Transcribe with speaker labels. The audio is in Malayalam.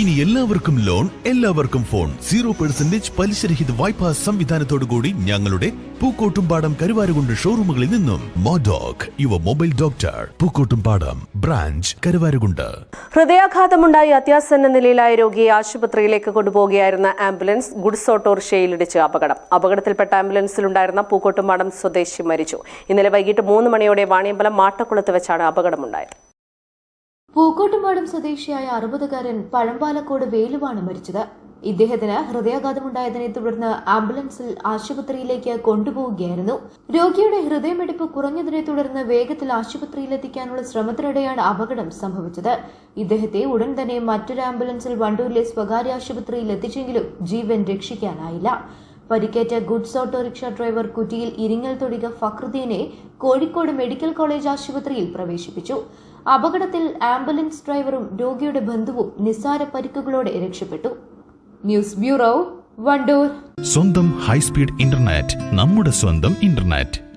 Speaker 1: ഇനി എല്ലാവർക്കും ലോൺ എല്ലാവർക്കും ഫോൺ സീറോ പെർസെന്റേജ് പലിശരഹിത വായ്പാ സംവിധാനത്തോടുകൂടി ഞങ്ങളുടെ പൂക്കോട്ടുംപാടം കരുവാരുകൊണ്ട് ഷോറൂമുകളിൽ നിന്നും മോഡോക് യുവ mobile doctor Pookkottumpadam branch Karuvarakundu
Speaker 2: ഹൃദയാഘാതമുണ്ടായി അത്യാസന്ന നിലയിലായ രോഗിയെ ആശുപത്രിയിലേക്ക് കൊണ്ടുപോകുകയായിരുന്ന ആംബുലൻസ് ഗുഡ്സ് ഓട്ടോറിക്ഷയിലിടിച്ച് അപകടം അപകടത്തിൽപ്പെട്ട ആംബുലൻസിലുണ്ടായിരുന്ന പൂക്കോട്ടുംപാടം സ്വദേശി മരിച്ചു ഇന്നലെ വൈകിട്ട് മൂന്ന് മണിയോടെ വാണിയമ്പലം മാട്ടക്കുളത്ത് വെച്ചാണ് അപകടമുണ്ടായത്
Speaker 3: പൂക്കോട്ടുംപാടം സ്വദേശിയായ അറുപതുകാരൻ പഴമ്പാലക്കോട് വേലുവാണ് മരിച്ചത് ഇദ്ദേഹത്തിന് ഹൃദയാഘാതമുണ്ടായതിനെ തുടർന്ന് ആംബുലൻസിൽ ആശുപത്രിയിലേക്ക് കൊണ്ടുപോവുകയായിരുന്നു രോഗിയുടെ ഹൃദയമിടിപ്പ് കുറഞ്ഞതിനെ തുടർന്ന് വേഗത്തിൽ ആശുപത്രിയിലെത്തിക്കാനുള്ള ശ്രമത്തിനിടെയാണ് അപകടം സംഭവിച്ചത് ഇദ്ദേഹത്തെ ഉടൻ തന്നെ മറ്റൊരു ആംബുലൻസിൽ വണ്ടൂരിലെ സ്വകാര്യ ആശുപത്രിയിൽ എത്തിച്ചെങ്കിലും ജീവൻ രക്ഷിക്കാനായില്ല പരിക്കേറ്റ ഗുഡ്സ് ഓട്ടോറിക്ഷ ഡ്രൈവർ കുറ്റിയിൽ ഇരിങ്ങൽ തൊടിക ഫക്രുദ്ദീനെ കോഴിക്കോട് മെഡിക്കൽ കോളേജ് ആശുപത്രിയിൽ പ്രവേശിപ്പിച്ചു അപകടത്തിൽ ആംബുലൻസ് ഡ്രൈവറും രോഗിയുടെ ബന്ധുവും നിസ്സാര പരിക്കുകളോടെ രക്ഷപ്പെട്ടു
Speaker 4: ന്യൂസ് ബ്യൂറോ വണ്ടൂർ
Speaker 1: സ്വന്തം ഹൈസ്പീഡ് ഇന്റർനെറ്റ് നമ്മുടെ സ്വന്തം ഇന്റർനെറ്റ്